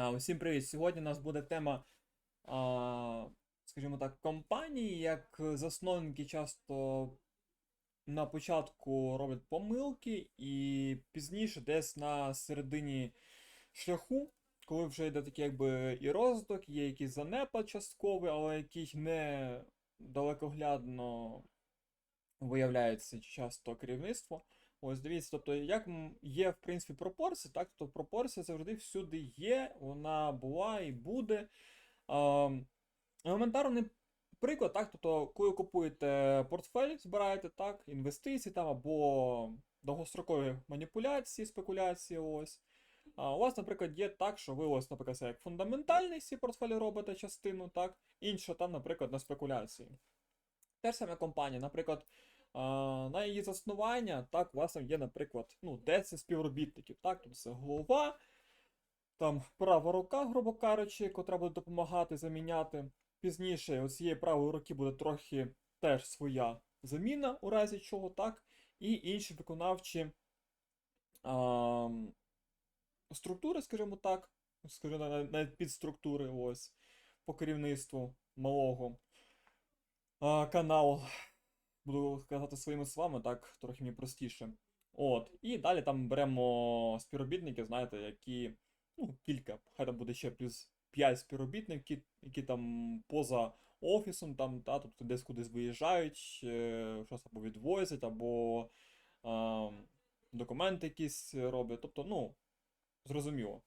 А, Усім привіт! Сьогодні у нас буде тема, скажімо так, компанії, як засновники часто на початку роблять помилки, і пізніше, десь на середині шляху, коли вже йде такий якби і розвиток, є якийсь занепад частковий, але який не далекоглядно виявляється часто керівництво. Ось дивіться, тобто, як є в принципі пропорція, так? Тобто пропорція завжди всюди є, вона була і буде. Ем, елементарний приклад, так? Тобто, коли купуєте портфель, збираєте так, інвестиції там або довгострокові маніпуляції, спекуляції, ось. А у вас, наприклад, є так, що ви ось, наприклад, як фундаментальний ці портфелі робите частину, так, інша там, наприклад, на спекуляції. Те ж саме компанія, наприклад, на її заснування, так, у вас там є, наприклад, ну, 10 співробітників, так, тут це голова, там права рука, грубо кажучи, котра буде допомагати заміняти. Пізніше у цієї правої руки буде трохи теж своя заміна, у разі чого, так, і інші виконавчі а, структури, скажімо так, скажімо, навіть підструктури, ось, по керівництву малого а, каналу буду казати своїми словами, так трохи мені простіше. От. І далі там беремо співробітники, знаєте, які. Ну, кілька, хай там буде ще плюс 5 співробітників, які там поза офісом, там, та, тобто десь кудись виїжджають, е, щось або відвозять, або е, документи якісь роблять. Тобто, ну, зрозуміло.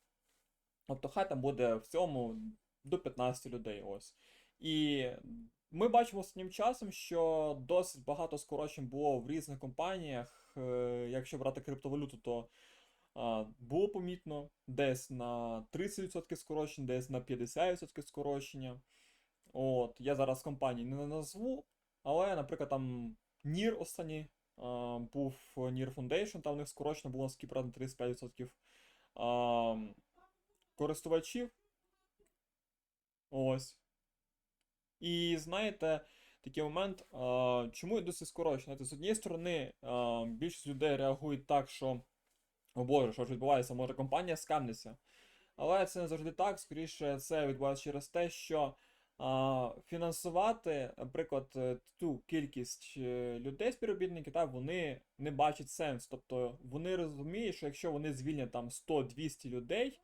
Тобто, хай там буде в цьому до 15 людей. ось. І ми бачимо останнім часом, що досить багато скорочень було в різних компаніях. Е, Якщо брати криптовалюту, то було помітно десь на 30% скорочень, десь на 50% скорочення. От, я зараз компанії не назву, але, наприклад, там NIR останній був NIR Foundation, там у них скорочено було правда 35% користувачів. Ось. І знаєте, такий момент, а, чому я досить скорочено? З однієї сторони, а, більшість людей реагують так, що о Боже, що ж відбувається, може компанія скамнеться. Але це не завжди так. Скоріше, це відбувається через те, що а, фінансувати, наприклад, е, ту кількість е, людей, співробітників, так, вони не бачать сенс. Тобто вони розуміють, що якщо вони звільнять там 100-200 людей,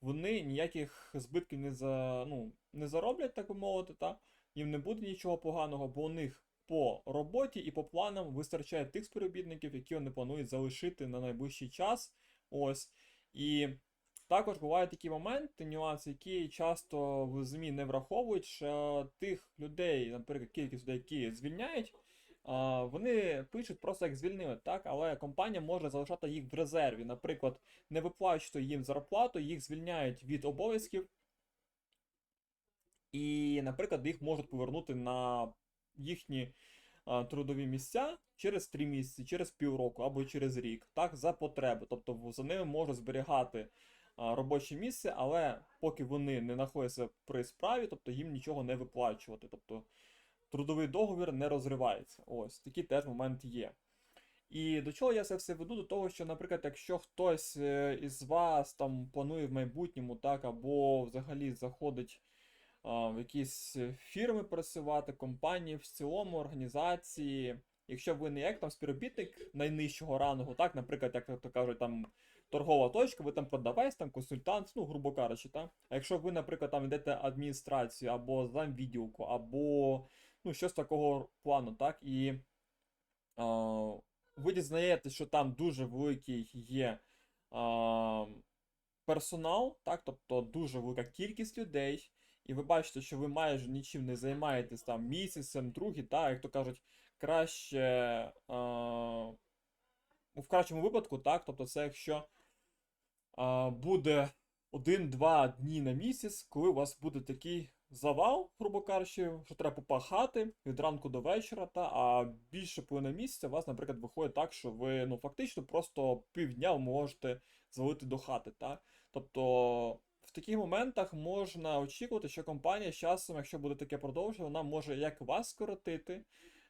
вони ніяких збитків не за, ну, не зароблять, так би мовити, та? Їм не буде нічого поганого, бо у них по роботі і по планам вистачає тих співробітників, які вони планують залишити на найближчий час. Ось. І також бувають такі моменти, нюанси, які часто в ЗМІ не враховують, що тих людей, наприклад, кількість людей, які звільняють, вони пишуть просто як звільнили, так, але компанія може залишати їх в резерві. Наприклад, не виплачувати їм зарплату, їх звільняють від обов'язків. І, наприклад, їх можуть повернути на їхні трудові місця через 3 місяці, через півроку або через рік, так, за потреби. Тобто за ними можуть зберігати робоче місце, але поки вони не знаходяться при справі, тобто їм нічого не виплачувати. Тобто трудовий договір не розривається. Ось такий теж момент є. І до чого я це все веду? До того, що, наприклад, якщо хтось е, із вас там планує в майбутньому, так, або взагалі заходить в якісь фірми працювати, компанії в цілому, організації. Якщо ви не як там співробітник найнижчого рангу, так, наприклад, як то кажуть, там торгова точка, ви там продавець, там консультант, ну, грубо кажучи, так. А якщо ви, наприклад, там йдете адміністрацію, або замвідділку, або ну, щось такого плану, так, і а, ви дізнаєте, що там дуже великий є а, персонал, так, тобто дуже велика кількість людей, і ви бачите, що ви майже нічим не займаєтесь там місяцем, другий, так, як то кажуть, краще а, в кращому випадку, так, тобто це якщо а, буде один-два дні на місяць, коли у вас буде такий завал, грубо кажучи, що треба попахати від ранку до вечора, та, а більше половина місяця у вас, наприклад, виходить так, що ви ну, фактично просто півдня можете звалити до хати. Та? Тобто в таких моментах можна очікувати, що компанія з часом, якщо буде таке продовження, вона може як вас скоротити,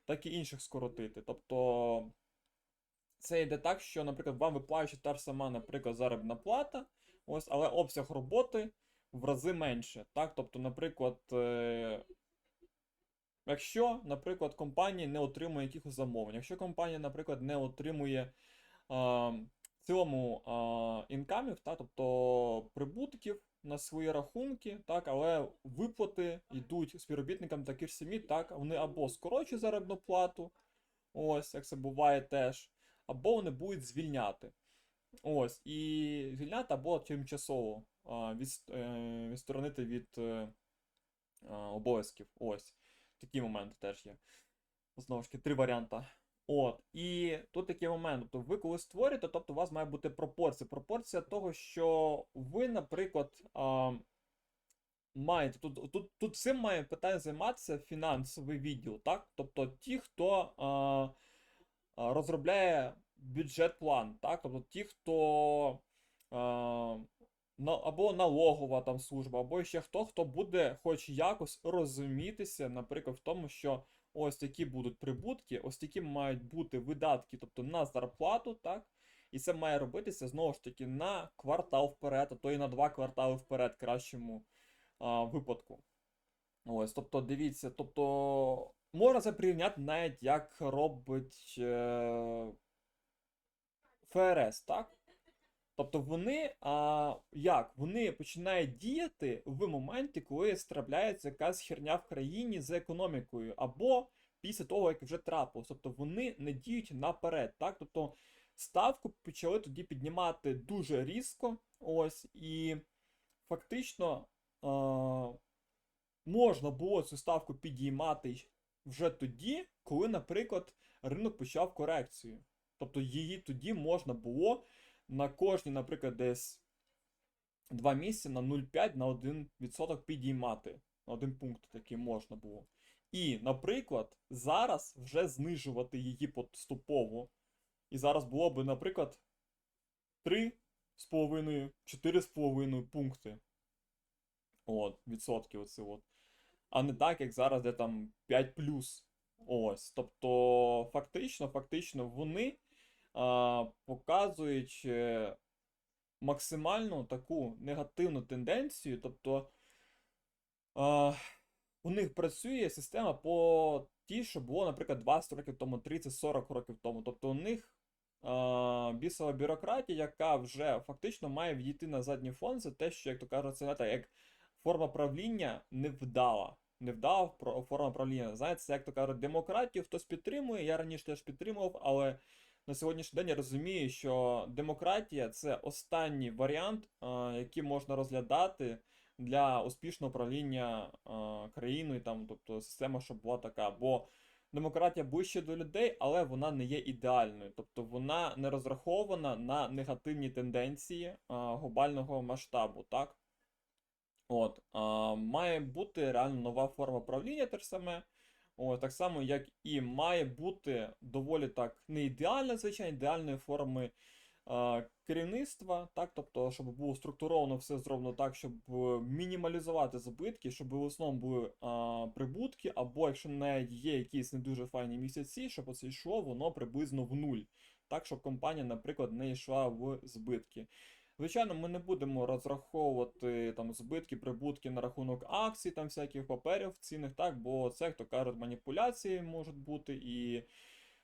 так і інших скоротити. Тобто це йде так, що, наприклад, вам виплачується та ж сама, наприклад, заробітна плата, ось, але обсяг роботи в рази менше. Так? Тобто, наприклад, е, якщо, наприклад, компанія не отримує якихось замовлень, якщо компанія, наприклад, не отримує цілому а, інкамів, та, тобто прибутків на свої рахунки, так, але виплати йдуть співробітникам такі ж самі, так, вони або скорочують заробітну плату, ось, як це буває теж, або вони будуть звільняти. Ось, і звільняти або тимчасово а, від, е, відсторонити від е, обов'язків. Ось. Такі моменти теж є. Знову ж таки, три варіанти. От. І тут такий момент. Тобто, ви коли створюєте, тобто у вас має бути пропорція. Пропорція того, що ви, наприклад, а, маєте. Тут, тут, тут цим має питання займатися фінансовий відділ, так? Тобто ті, хто а, розробляє бюджет-план, так? Тобто ті, хто а, або налогова там служба, або ще хто, хто буде хоч якось розумітися, наприклад, в тому, що ось такі будуть прибутки, ось такі мають бути видатки, тобто на зарплату, так? І це має робитися знову ж таки на квартал вперед, а то і на два квартали вперед, кращому а, випадку. Ось, тобто, дивіться, тобто можна це порівняти навіть як робить е, ФРС, так? Тобто вони а, як? Вони починають діяти в моменті, коли страпляється якась херня в країні з економікою, або після того, як вже трапилось. Тобто вони не діють наперед. Так? Тобто ставку почали тоді піднімати дуже різко. Ось, і фактично а, можна було цю ставку підіймати вже тоді, коли, наприклад, ринок почав корекцію. Тобто її тоді можна було на кожні, наприклад, десь 2 місяці на 0,5 на 1% підіймати. На один пункт такий можна було. І, наприклад, зараз вже знижувати її поступово. І зараз було би, наприклад, 3,5, 4,5 пункти. От, відсотки оце от. А не так, як зараз, де там 5 плюс. Ось. Тобто, фактично, фактично, вони а, показують е, максимальну таку негативну тенденцію. Тобто а, у них працює система по ті, що було, наприклад, 20 років тому, 30-40 років тому. Тобто у них а, бісова бюрократія, яка вже фактично має відійти на задній фон за те, що, як то кажуть, це як форма правління невдала. Невдала форма правління. Знаєте, це, як то кажуть, демократію хтось підтримує. Я раніше теж підтримував, але на сьогоднішній день я розумію, що демократія це останній варіант, який можна розглядати для успішного управління країною, там, тобто система, щоб була така. Бо демократія ближче до людей, але вона не є ідеальною. Тобто вона не розрахована на негативні тенденції глобального масштабу, так? От, а, має бути реально нова форма правління, те ж саме. О, так само, як і має бути доволі так не ідеальна, звичайно, ідеальної форми а, керівництва, так, тобто, щоб було структуровано все зроблено так, щоб е, мінімалізувати збитки, щоб в основному були а, прибутки, або якщо навіть є якісь не дуже файні місяці, щоб оце йшло воно приблизно в нуль. Так, щоб компанія, наприклад, не йшла в збитки. Звичайно, ми не будемо розраховувати там збитки, прибутки на рахунок акцій, там всяких паперів цінних, так, бо це, як то кажуть, маніпуляції можуть бути. І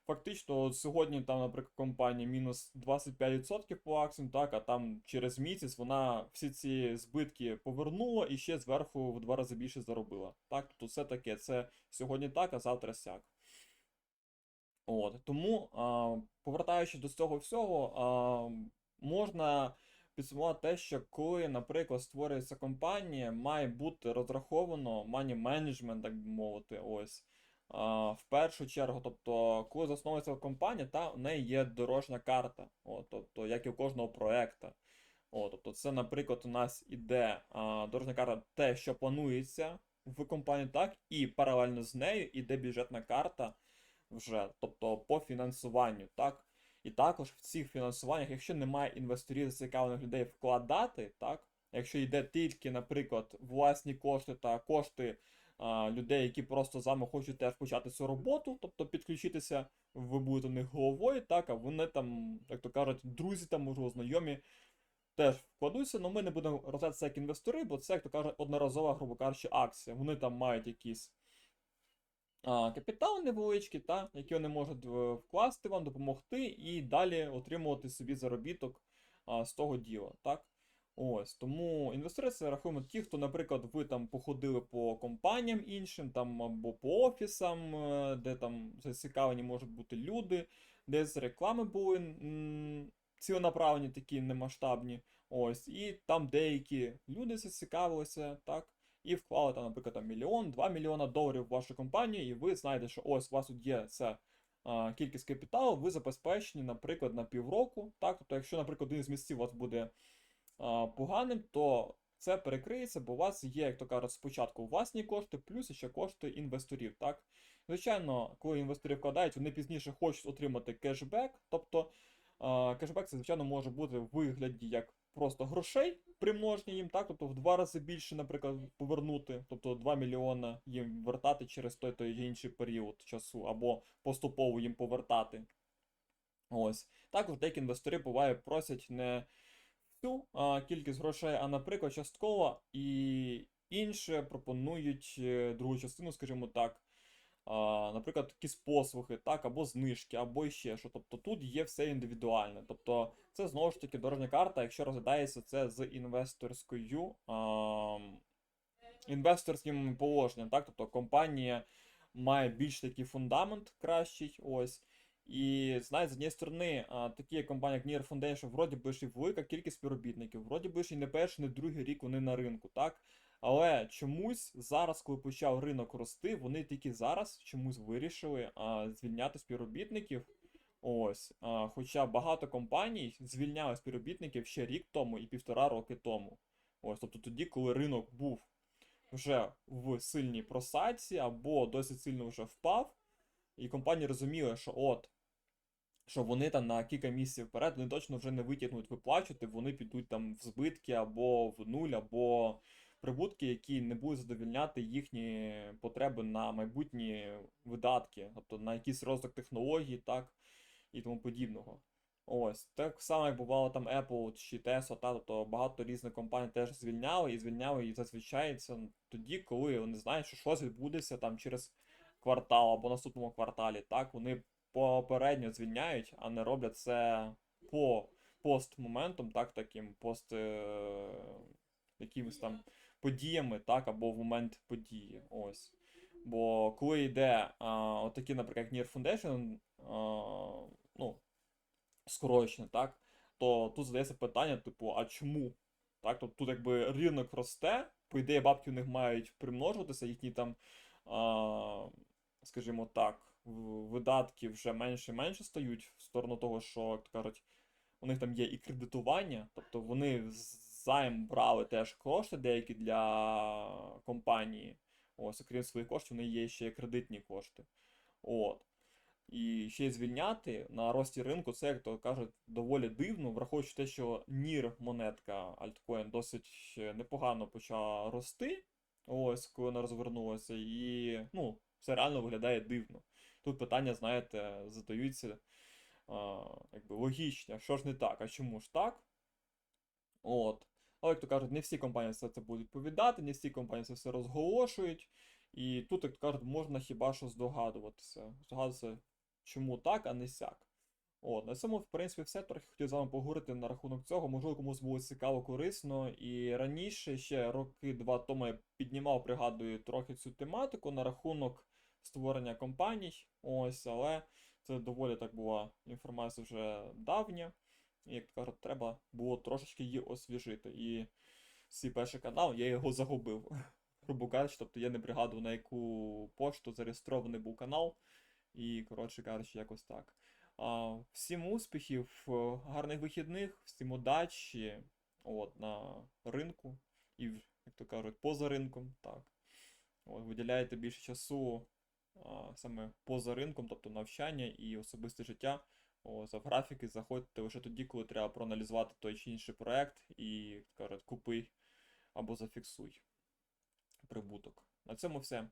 фактично сьогодні там, наприклад, компанія мінус 25% по акціям, так, а там через місяць вона всі ці збитки повернула і ще зверху в два рази більше заробила. Так, тобто все таке. Це сьогодні так, а завтра сяк. От, тому, а, повертаючись до цього всього, а, можна підсумувати те, що коли, наприклад, створюється компанія, має бути розраховано money management, так би мовити, ось. В першу чергу, тобто, коли засновується компанія, та в неї є дорожня карта, от, тобто, як і у кожного проекта. От, тобто, це, наприклад, у нас іде а, дорожня карта, те, що планується в компанії, так, і паралельно з нею іде бюджетна карта вже, тобто по фінансуванню, так. І також в цих фінансуваннях, якщо немає інвесторів зацікавлених людей вкладати, так, якщо йде тільки, наприклад, власні кошти та кошти а, людей, які просто з вами хочуть теж почати цю роботу, тобто підключитися, ви будете них головою, так, а вони там, як то кажуть, друзі там, можливо, знайомі, теж вкладуться, але ми не будемо розглядати це як інвестори, бо це, як то кажуть, одноразова, грубо кажучи, акція. Вони там мають якісь капітал невеличкий, та, які вони можуть е, вкласти вам, допомогти і далі отримувати собі заробіток а, з того діла. Так? Ось, тому інвестори це рахуємо ті, хто, наприклад, ви там походили по компаніям іншим, там або по офісам, е, де там зацікавлені можуть бути люди, десь реклами були м, ціленаправлені, такі немасштабні. Ось, і там деякі люди зацікавилися, так, і вклали там, наприклад, там мільйон, 2 мільйона доларів в вашу компанію, і ви знаєте, що ось у вас тут є а, кількість капіталу, ви забезпечені, наприклад, на півроку. Так, тобто, якщо, наприклад, один з місців у вас буде а, поганим, то це перекриється, бо у вас є, як то кажуть, спочатку власні кошти, плюс ще кошти інвесторів. Так? Звичайно, коли інвестори вкладають, вони пізніше хочуть отримати кешбек. Тобто кешбек це, звичайно, може бути в вигляді як просто грошей примноження їм, так? Тобто в два рази більше, наприклад, повернути, тобто 2 мільйона їм вертати через той той інший період часу, або поступово їм повертати. Ось. Також деякі інвестори буває просять не всю а, кількість грошей, а, наприклад, частково, і інше пропонують е, другу частину, скажімо так. Наприклад, якісь послуги, так, або знижки, або іще що. Тобто тут є все індивідуальне. Тобто, це знову ж таки дорожня карта, якщо розглядається це з інвесторською а, інвесторським положенням, так, тобто компанія має більш такий фундамент кращий, ось. І знаєте, з однієї сторони, такі як компанія як Near Foundation, вроді би ж і велика кількість співробітників, вроді би ж і не перший, не другий рік вони на ринку, так? Але чомусь зараз, коли почав ринок рости, вони тільки зараз чомусь вирішили а, звільняти співробітників. Ось, а, хоча багато компаній звільняли співробітників ще рік тому і півтора роки тому. Ось, тобто тоді, коли ринок був вже в сильній просадці або досить сильно вже впав, і компанії розуміли, що от, що вони там на кілька місяців вперед, вони точно вже не витягнуть виплачувати, вони підуть там в збитки або в нуль, або прибутки, які не будуть задовільняти їхні потреби на майбутні видатки, тобто на якийсь розвиток технологій, так, і тому подібного. Ось, так само, як бувало там Apple чи Tesla, та, тобто багато різних компаній теж звільняли і звільняли, і зазвичай це тоді, коли вони знають, що щось відбудеться там через квартал або наступному кварталі, так, вони попередньо звільняють, а не роблять це по пост-моментом, так, таким пост е, якимось там подіями, так, або в момент події. Ось. Бо коли йде а, отакі, наприклад, Near Foundation, а, ну, скорочено, так, то тут задається питання, типу, а чому? Так, тобто тут якби ринок росте, по ідеї бабки в них мають примножуватися, їхні там, а, скажімо так, видатки вже менше і менше стають в сторону того, що, як то кажуть, у них там є і кредитування, тобто вони займ брали теж кошти деякі для компанії. Ось, окрім своїх коштів, них є ще кредитні кошти. От. І ще й звільняти на рості ринку, це, як то кажуть, доволі дивно, враховуючи те, що NIR монетка альткоін досить непогано почала рости, ось коли вона розвернулася, і ну, це реально виглядає дивно. Тут питання, знаєте, задаються а, якби логічні, що ж не так, а чому ж так? От. Але, як то кажуть, не всі компанії все це будуть відповідати, не всі компанії це все розголошують. І тут, як то кажуть, можна хіба що здогадуватися. Здогадуватися, чому так, а не сяк. От, на цьому, в принципі, все. Трохи хотів з вами поговорити на рахунок цього. Можливо, комусь було цікаво, корисно. І раніше, ще роки-два тому, я піднімав, пригадую, трохи цю тематику на рахунок створення компаній. Ось, але це доволі так була інформація вже давня. Як кажуть, треба було трошечки її освіжити. І свій перший канал я його загубив. Грубо кажучи, тобто я не пригадував, на яку пошту зареєстрований був канал. І, коротше кажучи, якось так. А, всім успіхів, е, гарних вихідних, всім удачі от, на ринку. І, як то кажуть, поза ринком. Так. От, виділяєте більше часу а, саме поза ринком, тобто навчання і особисте життя. О, а в графіки заходьте лише тоді, коли треба проаналізувати той чи інший проект і кажуть, купи або зафіксуй прибуток. На цьому все.